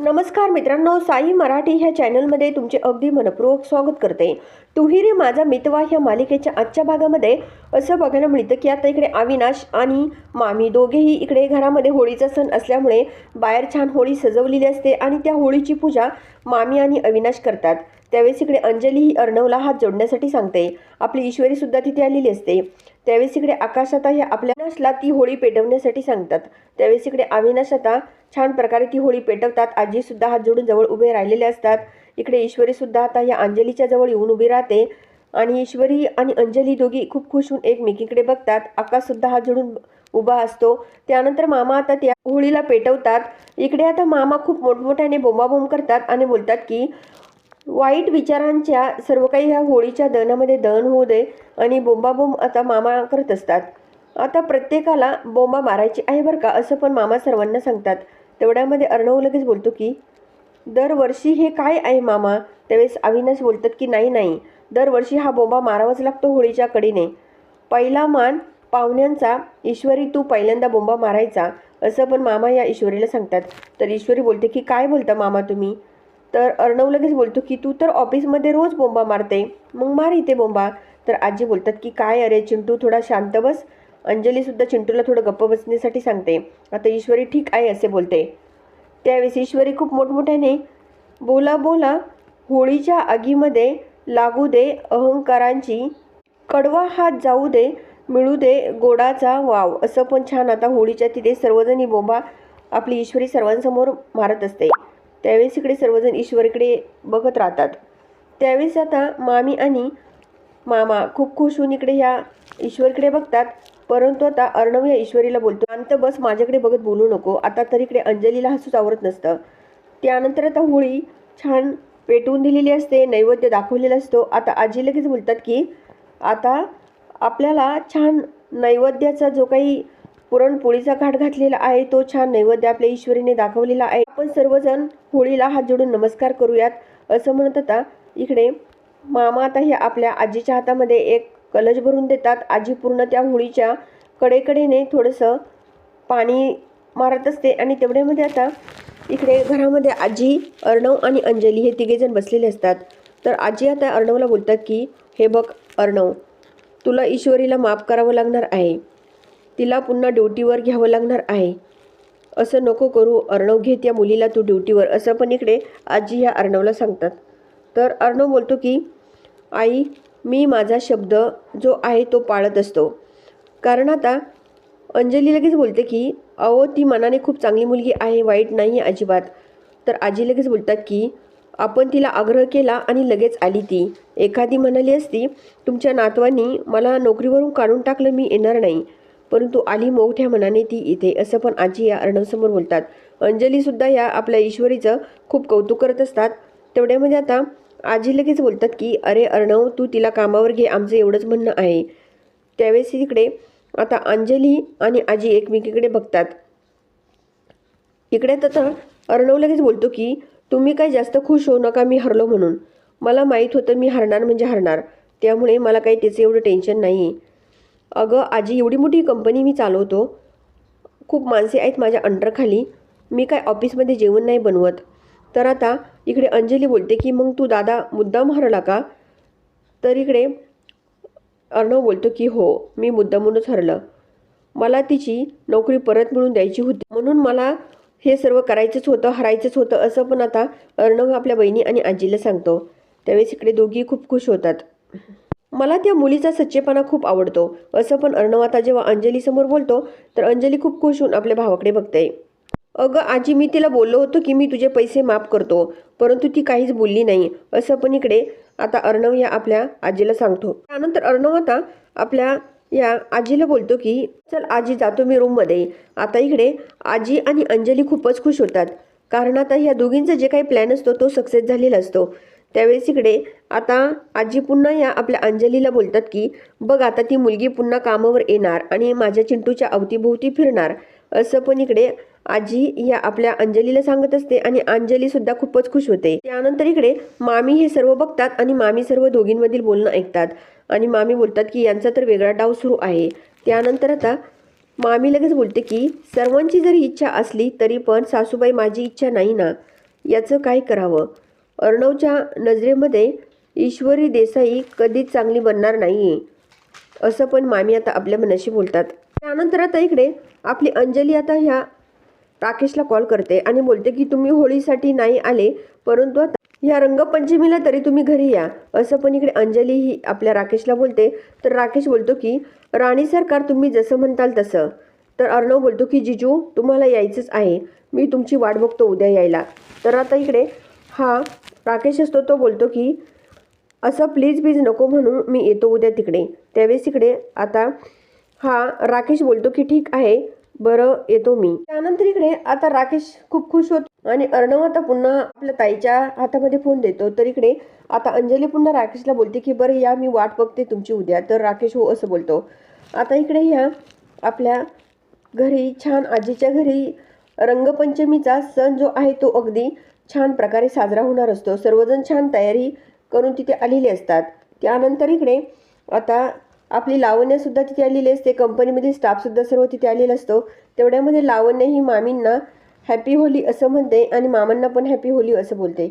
नमस्कार मित्रांनो साई मराठी ह्या चॅनलमध्ये तुमचे अगदी मनपूर्वक स्वागत करते. तुहिरी माझा मितवा ह्या मालिकेच्या आजच्या भागामध्ये असं बघायला मिळतं की आता इकडे अविनाश आणि मामी दोघेही इकडे घरामध्ये होळीचा सण असल्यामुळे बाहेर छान होळी सजवलेली असते आणि त्या होळीची पूजा मामी आणि अविनाश करतात. त्यावेळेस इकडे अंजली ही अर्णवला हात जोडण्यासाठी सांगते. आपली ईश्वरीसुद्धा तिथे आलेली असते. त्यावेळेस इकडे आकाश आता हे आपल्या ती होळी पेटवण्यासाठी सांगतात. त्यावेळेस इकडे अविनाश आता छान प्रकारे ती होळी पेटवतात. आजी सुद्धा हात जोडून जवळ उभे राहिलेले असतात. इकडे ईश्वरी सुद्धा आता या अंजलीच्या जवळ येऊन उभी राहते. आणि ईश्वरी आणि अंजली दोघी खूप खुश होऊन एकमेकीकडे बघतात. आकाश सुद्धा हात जोडून उभा असतो. त्यानंतर मामा आता त्या होळीला पेटवतात. इकडे आता मामा खूप मोठमोठ्याने बोंबाबोंब करतात आणि बोलतात की वाईट विचारांच्या सर्व काही ह्या होळीच्या दहनामध्ये दहन होऊ दे आणि बोंबाबोंब आता मामा करत असतात. आता प्रत्येकाला बोंबा मारायची आहे बरं का असं पण मामा सर्वांना सांगतात. तेवढ्यामध्ये अर्णव लगेच बोलतो की दरवर्षी हे काय आहे मामा? त्यावेळेस अविनाश बोलतात की नाही नाही. दरवर्षी हा बोंबा मारावाच लागतो होळीच्या कडीने. पहिला मान पाहुण्यांचा ईश्वरी तू पहिल्यांदा बोंबा मारायचा. असं पण मामा या ईश्वरीला सांगतात. तर ईश्वरी बोलते की काय बोलता मामा तुम्ही? तर अर्णव लगेच बोलतो की तू तर ऑफिसमध्ये रोज बोंबा मारते. मग मार इथे बोंबा. तर आजी बोलतात की काय अरे चिंटू थोडा शांत बस. अंजलीसुद्धा चिंटूला थोडं गप्प बसण्यासाठी सांगते. आता ईश्वरी ठीक आहे असे बोलते. त्यावेळेस ईश्वरी खूप मोठमोठ्याने बोला बोला होळीच्या आगीमध्ये लागू दे अहंकारांची. कडवा हात जाऊ दे मिळू दे गोडाचा वाव. असं पण छान आता होळीच्या तिथे सर्वजणी बोंबा आपली ईश्वरी सर्वांसमोर मारत असते. त्यावेळेस इकडे सर्वजण ईश्वरीकडे बघत राहतात. त्यावेळेस आता मामी आणि मामा खूप खुश होऊन इकडे ह्या ईश्वरीकडे बघतात. परंतु आता अर्णव या ईश्वरीला बोलतो शांत बस माझ्याकडे बघत बोलू नको. आता तर इकडे अंजलीला हसूच आवरत नसतं. त्यानंतर आता होळी छान पेटवून दिलेली असते नैवेद्य दाखवलेला असतो. आता आजी लगेच बोलतात की आता आपल्याला छान नैवेद्याचा जो काही पुरणपोळीचा घाट घातलेला आहे. तो छान नैवेद्य आपल्या ईश्वरीने दाखवलेला आहे. आपण सर्वजण होळीला हात जोडून नमस्कार करूयात. असं म्हणत आता इकडे मामा आता हे आपल्या आजीच्या हातामध्ये एक कलश भरून देतात. आजी पूर्ण त्या होळीच्या कडेकडेने थोडंसं पाणी मारत असते आणि तेवढ्यामध्ये आता इकडे घरामध्ये आजी अर्णव आणि अंजली हे तिघेजण बसलेले असतात. तर आजी आता अर्णवला बोलतात की हे बघ अर्णव तुला ईश्वरीला माफ करावं लागणार आहे. तिला पुन्हा ड्युटीवर घ्यावं लागणार आहे. असं नको करू अर्णव घेत या मुलीला तू ड्युटीवर. असं पण इकडे आजी ह्या अर्णवला सांगतात. तर अर्णव बोलतो की आई मी माझा शब्द जो आहे तो पाळत असतो. कारण आता अंजली लगेच बोलते की अहो ती मनाने खूप चांगली मुलगी आहे वाईट नाही आहे अजिबात. तर आजी लगेच बोलतात की आपण तिला आग्रह केला आणि लगेच आली ती. एखादी म्हणाली असती तुमच्या नातवांनी मला नोकरीवरून काढून टाकलं मी येणार नाही. परंतु आली मोठ्या मनाने ती इथे असं पण आजी या अर्णवसमोर बोलतात. अंजलीसुद्धा या आपल्या ईश्वरीचं खूप कौतुक करत असतात. तेवढ्यामध्ये आता आजी लगेच बोलतात की अरे अर्णव तू तिला कामावर घे आमचं एवढंच म्हणणं आहे. त्यावेळेस तिकडे आता अंजली आणि आजी एकमेकीकडे बघतात. इकडे तर अर्णव लगेच बोलतो की तुम्ही काही जास्त खुश होऊ नका मी हरलो म्हणून. मला माहीत होतं मी हरणार म्हणजे हरणार. त्यामुळे मला काही त्याचं एवढं टेन्शन नाही. अगं आजी एवढी मोठी कंपनी मी चालवतो. खूप माणसे आहेत माझ्या अंडरखाली मी काय ऑफिसमध्ये जेवण नाही बनवत. तर आता इकडे अंजली बोलते की मग तू दादा मुद्दाम हरला का? तर इकडे अर्णव बोलतो की हो मी मुद्दामूनच हरलं. मला तिची नोकरी परत मिळून द्यायची होती. म्हणून मला हे सर्व करायचंच होतं हरायचंच होतं असं पण आता अर्णव आपल्या बहिणी आणि आजीला सांगतो. त्यावेळेस इकडे दोघी खूप खुश होतात. मला त्या मुलीचा सच्चेपणा खूप आवडतो. असं पण अर्णव आता जेव्हा अंजलीसमोर बोलतो तर अंजली खूप खुश होऊन आपल्या भावाकडे बघते. अगं आजी मी तिला बोललो होतो की मी तुझे पैसे माफ करतो परंतु ती काहीच बोलली नाही. असं पण इकडे आता अर्णव या आपल्या आजीला सांगतो. त्यानंतर अर्णव आता आपल्या या आजीला बोलतो की चल आजी जातो मी रूममध्ये आता इकडे आजी आणि अंजली खूपच खुश होतात. कारण आता ह्या दोघींचा जे काही प्लॅन असतो तो सक्सेस झालेला असतो. त्यावेळेस इकडे आता आजी पुन्हा या आपल्या अंजलीला बोलतात की बघ आता ती मुलगी पुन्हा कामावर येणार आणि माझ्या चिंटूच्या अवतीभोवती फिरणार. असं पण इकडे आजी या आपल्या अंजलीला सांगत असते आणि अंजली सुद्धा खूपच खुश होते. त्यानंतर इकडे मामी हे सर्व बघतात आणि मामी सर्व दोघींमधील बोलणं ऐकतात. आणि मामी बोलतात की यांचा तर वेगळा डाव सुरू आहे. त्यानंतर आता मामी लगेच बोलते की सर्वांची जरी इच्छा असली तरी पण सासूबाई माझी इच्छा नाही ना. याचं काय करावं? अर्णवच्या नजरेमध्ये ईश्वरी देसाई कधीच चांगली बनणार नाही आहे असं पण मामी आता आपल्या मनाशी बोलतात. त्यानंतर आता इकडे आपली अंजली आता ह्या राकेशला कॉल करते आणि बोलते की तुम्ही होळीसाठी नाही आले परंतु आता ह्या रंगपंचमीला तरी तुम्ही घरी या. असं पण इकडे अंजली ही आपल्या राकेशला बोलते. तर राकेश बोलतो की राणी सरकार तुम्ही जसं म्हणताल तसं. तर अर्णव बोलतो की जिजू तुम्हाला यायचंच आहे. मी तुमची वाट बघतो उद्या यायला. तर आता इकडे हा राकेश असतो तो बोलतो की असं प्लीज प्लीज नको म्हणून मी येतो उद्या तिकडे. त्यावेळेस इकडे आता हा राकेश बोलतो की ठीक आहे बरं येतो मी. त्यानंतर इकडे आता राकेश खूप खुश होतो आणि अर्णव आता पुन्हा आपल्या ताईच्या हातामध्ये फोन देतो. तर इकडे आता अंजली पुन्हा राकेशला बोलते की बरं या मी वाट बघते तुमची उद्या. तर राकेश हो असं बोलतो. आता इकडे ह्या आपल्या घरी छान आजीच्या घरी रंगपंचमीचा सण जो आहे तो अगदी छान प्रकारे साजरा होणार असतो. सर्वजण छान तयारी करून तिथे आलेले असतात. त्यानंतर इकडे आता आपली लावण्यासुद्धा तिथे आलेली असते. कंपनीमध्ये स्टाफसुद्धा सर्व तिथे आलेला असतो. तेवढ्यामध्ये लावण्य ही मामींना हॅपी होली असं म्हणते आणि मामांना पण हॅपी होली असं बोलते.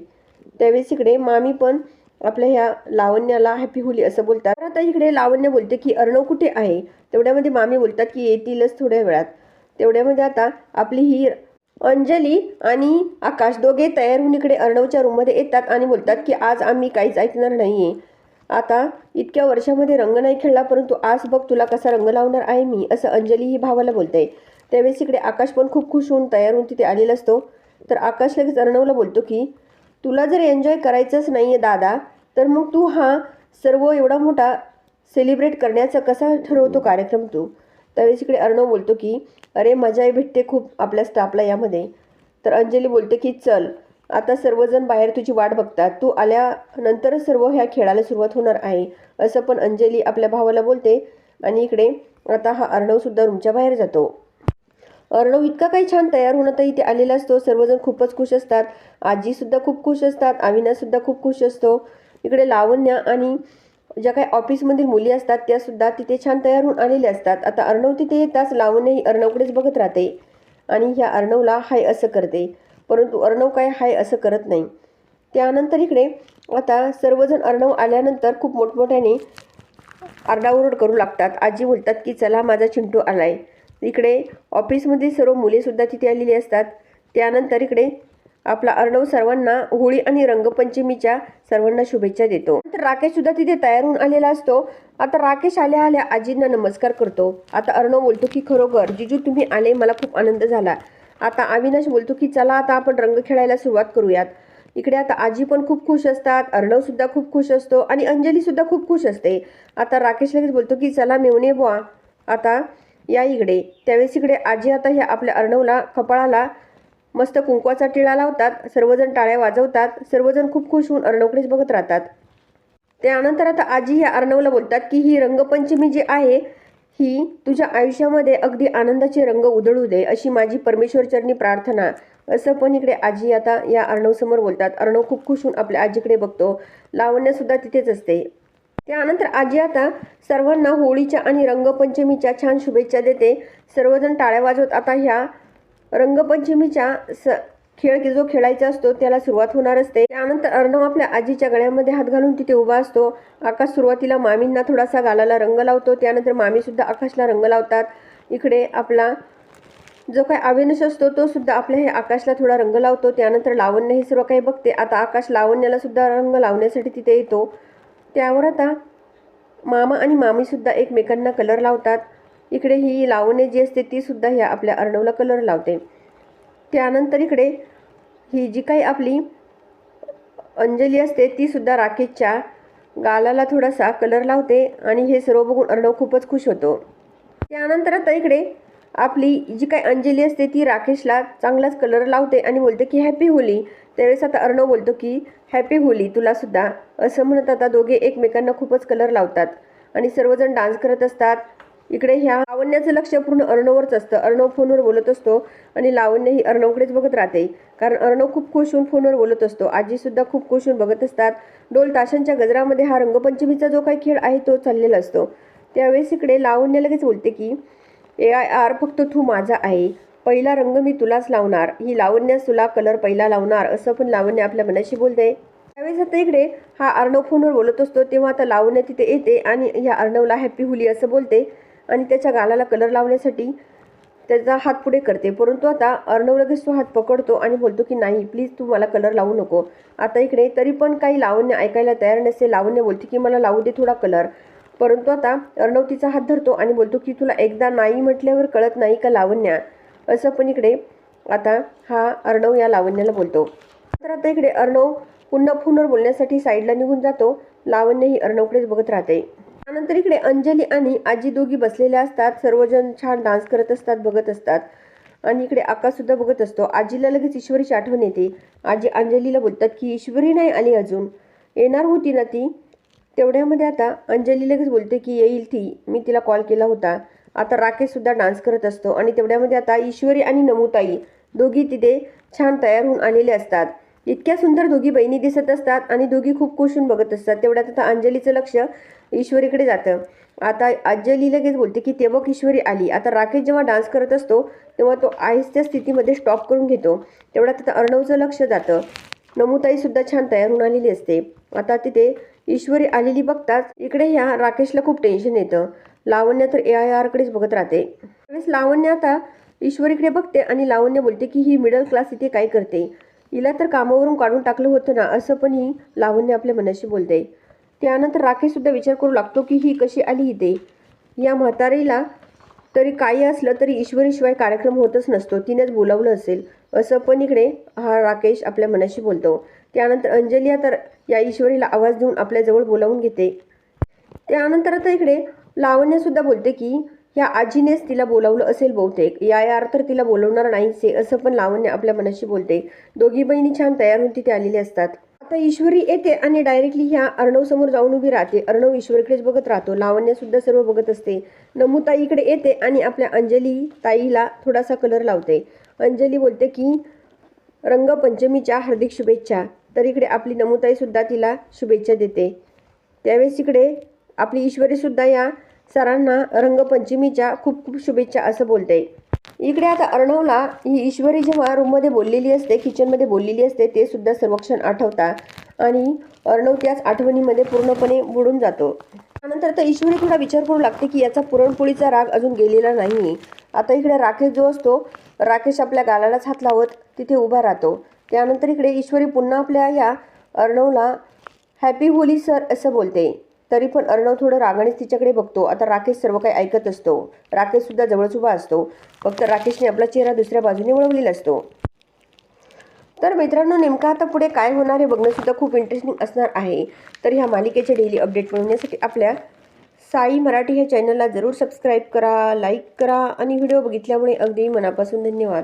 त्यावेळेस इकडे मामी पण आपल्या ह्या लावण्याला हॅपी होली असं बोलतात. तर आता इकडे लावण्य बोलते की अर्णव कुठे आहे? तेवढ्यामध्ये मामी बोलतात की येतीलच थोड्या वेळात. तेवढ्यामध्ये आता आपली ही अंजली आणि आकाश दोघे तयार होऊन इकडे अर्णवच्या रूममध्ये येतात आणि बोलतात की आज आम्ही काहीच ऐकणार नाही आहे आता इतक्या वर्षामध्ये रंग नाही खेळला परंतु आज बघ तुला कसा रंग लावणार आहे मी असं अंजली ही भावाला बोलते. त्यावेळेस इकडे आकाश पण खूप खुश होऊन तयार होऊन तिथे आलेला असतो. तर आकाश लगेच अर्णवला बोलतो की तुला जर एन्जॉय करायचंच नाही आहे दादा तर मग तू हा सर्व एवढा मोठा सेलिब्रेट करण्याचा कसा ठरवतो कार्यक्रम तू? त्यावेळेस इकडे अर्णव बोलतो की अरे मजाही भेटते खूप आपल्या स्टाफला यामध्ये. तर अंजली बोलते की चल आता सर्वजण बाहेर तुझी वाट बघतात. तू आल्यानंतरच सर्व ह्या खेळाला सुरुवात होणार आहे. असं पण अंजली आपल्या भावाला बोलते आणि इकडे आता हा अर्णवसुद्धा रूमच्या बाहेर जातो. अर्णव इतका काही छान तयार होणं तर इथे आलेला असतो. सर्वजण खूपच खुश असतात. आजीसुद्धा खूप खुश असतात. अविनासुद्धा खूप खुश असतो. इकडे लावण्या आणि ज्या काही ऑफिसमधील मुली असतात त्यासुद्धा तिथे छान तयार होऊन आलेल्या असतात. आता अर्णव तिथे येताच लावण्य अर्णवकडेच बघत राहते आणि ह्या अर्णवला हाय असं करते. परंतु अर्णव काय हाय असं करत नाही. त्यानंतर इकडे आता सर्वजण अर्णव आल्यानंतर खूप मोठमोठ्याने आरडाओरड करू लागतात. आजी बोलतात की चला माझा चिंटू आलाय. इकडे ऑफिसमध्ये सर्व मुलेसुद्धा तिथे आलेली असतात. त्यानंतर इकडे आपला अर्णव सर्वांना होळी आणि रंगपंचमीच्या सर्वांना शुभेच्छा देतो. तर राकेश सुद्धा तिथे तयार होऊन आलेला असतो. आता राकेश आल्या आल्या आजींना नमस्कार करतो. आता अर्णव बोलतो की खरोखर जिजू तुम्ही आले मला खूप आनंद झाला. आता अविनाश बोलतो की चला आता आपण रंग खेळायला सुरुवात करूयात. इकडे आता आजी पण खूप खुश असतात अर्णव सुद्धा खूप खुश असतो आणि अंजली सुद्धा खूप खुश असते. आता राकेश लगेच बोलतो की चला मेवणे बुवा आता या इकडे. त्यावेळेस इकडे आजी आता ह्या आपल्या अर्णवला कपाळाला मस्त कुंकवाचा टिळा लावतात सर्वजण टाळ्या वाजवतात सर्वजण खूप खुश होऊन अर्णवकडेच बघत राहतात. त्यानंतर आता आजी ह्या अर्णवला बोलतात की ही रंगपंचमी जी आहे ही तुझ्या आयुष्यामध्ये अगदी आनंदाचे रंग उधळू दे अशी माझी परमेश्वरचरणी प्रार्थना. असं पण इकडे आजी आता या अर्णवसमोर बोलतात. अर्णव खूप खुश होऊन आपल्या आजीकडे बघतो. लावण्यासुद्धा तिथेच असते. त्यानंतर आजी आता सर्वांना होळीच्या आणि रंगपंचमीच्या छान शुभेच्छा देते. सर्वजण टाळ्या वाजवत आता ह्या रंगपंचमीच्या स खेळ की जो खेळायचा असतो त्याला सुरुवात होणार असते. त्यानंतर अर्णव आपल्या आजीच्या गळ्यामध्ये हात घालून तिथे उभा असतो. आकाश सुरुवातीला मामींना थोडासा गालाला रंग लावतो. त्यानंतर मामीसुद्धा आकाशला रंग लावतात. इकडे आपला जो काही अविनाश असतो तो सुद्धा आपल्या हे आकाशला थोडा रंग लावतो. त्यानंतर लावण्य हे सर्व काही बघते. आता आकाश लावण्याला सुद्धा रंग लावण्यासाठी तिथे येतो. त्यावर आता मामा आणि मामीसुद्धा एकमेकांना कलर लावतात. इकडे ही लावणे जी असते ती सुद्धा ह्या आपल्या अर्णवला कलर लावते. त्यानंतर इकडे ही जी काही आपली अंजली असते ती सुद्धा राकेशच्या गालाला थोडासा कलर लावते आणि हे सर्व बघून अर्णव खूपच खुश होतो. त्यानंतर आता इकडे आपली जी काही अंजली असते ती राकेशला चांगलाच कलर लावते आणि बोलते की हॅपी होली. त्यावेळेस आता अर्णव बोलतो की हॅपी होली तुला सुद्धा. असं म्हणत आता दोघे एकमेकांना खूपच कलर लावतात आणि सर्वजण डान्स करत असतात. इकडे ह्या लावण्याचं लक्ष पूर्ण अर्णववरच असतं. अर्णव फोनवर बोलत असतो आणि लावण्य ही अर्णवकडेच बघत राहते. कारण अर्णव खूप खुश होऊन फोनवर बोलत असतो. आजीसुद्धा खूप खुश होऊन बघत असतात. डोल ताशांच्या गजरामध्ये हा रंगपंचमीचा जो काही खेळ आहे तो चाललेला असतो. त्यावेळेस इकडे लावण्य लगेच बोलते की ए आय आर फक्त तू माझा आहे. पहिला रंग मी तुलाच लावणार. ही लावण्यास तुला कलर पहिला लावणार. असं पण लावण्य आपल्या मनाशी बोलते. त्यावेळेस आता इकडे हा अर्णव फोनवर बोलत असतो. तेव्हा आता लावण्य तिथे येते आणि या अर्णवला हॅपी होली असं बोलते. आणि त्याच्या गालाला कलर लावण्यासाठी त्याचा हात पुढे करते. परंतु आता अर्णव लगेच तो हात पकडतो आणि बोलतो की नाही प्लीज तू मला कलर लावू नको. आता इकडे तरी पण काही लावण्य ऐकायला तयार नसते लावण्य बोलते की मला लावू दे थोडा कलर परंतु आता अर्णव तिचा हात धरतो आणि बोलतो की तुला एकदा नाही म्हटल्यावर कळत नाही का लावण्या? असं पण इकडे आता हा अर्णव या लावण्याला बोलतो. तर आता इकडे अर्णव पुन्हा फोनवर बोलण्यासाठी साईडला निघून जातो. लावण्य ही अर्णवकडेच बघत राहते. त्यानंतर इकडे अंजली आणि आजी दोघी बसलेल्या असतात. सर्वजण छान डान्स करत असतात बघत असतात. आणि इकडे आकाशसुद्धा बघत असतो. आजीला लगेच ईश्वरीची आठवण येते. आजी अंजलीला बोलतात की ईश्वरी नाही आली अजून. येणार होती ना ती? तेवढ्यामध्ये आता अंजली लगेच बोलते की येईल ती. मी तिला कॉल केला होता. आता राकेशसुद्धा डान्स करत असतो. आणि तेवढ्यामध्ये आता ईश्वरी आणि नमुताई दोघी तिथे छान तयार होऊन आलेले असतात. इतक्या सुंदर दोघी बहिणी दिसत असतात आणि दोघी खूप खुशून बघत असतात. तेवढ्यात आता अंजलीचं लक्ष ईश्वरीकडे जातं. आता अंजली लगेच बोलते की तेव्हा ईश्वरी आली. आता राकेश जेव्हा डान्स करत असतो तेव्हा तो आहिस्त्या स्थितीमध्ये स्टॉप करून घेतो. तेवढ्यात आता अर्णवचं लक्ष जातं. नमुताईसुद्धा छान तयार होऊन आलेली असते. आता तिथे ईश्वरी आलेली बघताच इकडे ह्या राकेशला खूप टेन्शन येतं. लावण्य तर ए आय आरकडेच बघत राहते. त्यावेळेस लावण्य आता ईश्वरीकडे बघते आणि लावण्य बोलते की ही मिडल क्लास इथे काय करते? हिला तर कामावरून काढून टाकलं होतं ना असं पण ही लावण्य आपल्या मनाशी बोलते. त्यानंतर राकेशसुद्धा विचार करू लागतो की ही कशी आली इथे? या म्हातारीला तरी काही असलं तरी ईश्वरीशिवाय कार्यक्रम होतच नसतो तिनेच बोलावलं असेल. असं पण इकडे हा राकेश आपल्या मनाशी बोलतो. त्यानंतर अंजलिया तर या ईश्वरीला आवाज देऊन आपल्याजवळ बोलावून घेते. त्यानंतर आता इकडे लावण्यसुद्धा बोलते की ह्या आजीनेच तिला बोलावलं असेल बहुतेक. या यार तर तिला बोलवणार नाहीच असं पण लावण्य आपल्या मनाशी बोलते. दोघी बहिणी छान तयार होऊन तिथे आलेली असतात. आता ईश्वरी येते आणि डायरेक्टली ह्या अर्णव समोर जाऊन उभी राहते. अर्णव ईश्वरीकडेच बघत राहतो. लावण्य सुद्धा सर्व बघत असते. नमुताई इकडे येते आणि आपल्या अंजली ताईला थोडासा कलर लावते. अंजली बोलते की रंगपंचमीच्या हार्दिक शुभेच्छा. तर इकडे आपली नमुताई सुद्धा तिला शुभेच्छा देते. त्यावेळेस इकडे आपली ईश्वरीसुद्धा या सरांना रंगपंचमीच्या खूप खूप शुभेच्छा असं बोलते. इकडे आता अर्णवला ही ईश्वरी जेव्हा रूममध्ये बोललेली असते किचनमध्ये बोललेली असते ते सुद्धा सर्वक्षण आठवता आणि अर्णव त्याच आठवणीमध्ये पूर्णपणे बुडून जातो. त्यानंतर तर ईश्वरी थोडा विचार करू लागते की याचा पुरणपोळीचा राग अजून गेलेला नाही. आता इकडे राकेश जो असतो राकेश आपल्या गालालाच हात लावत तिथे उभा राहतो. त्यानंतर इकडे ईश्वरी पुन्हा आपल्या या अर्णवला हॅपी होली सर असं बोलते. तरी पण अर्णव थोडं रागानेच तिच्याकडे बघतो. आता राकेश सर्व काही ऐकत असतो. राकेशसुद्धा जवळच उभा असतो. फक्त राकेशने आपला चेहरा दुसऱ्या बाजूने वळवलेला असतो. तर मित्रांनो नेमका आता पुढे काय होणार हे बघणंसुद्धा खूप इंटरेस्टिंग असणार आहे. तर ह्या मालिकेचे डेली अपडेट मिळवण्यासाठी आपल्या साई मराठी ह्या चॅनलला जरूर सबस्क्राईब करा लाईक करा आणि व्हिडिओ बघितल्यामुळे अगदी मनापासून धन्यवाद.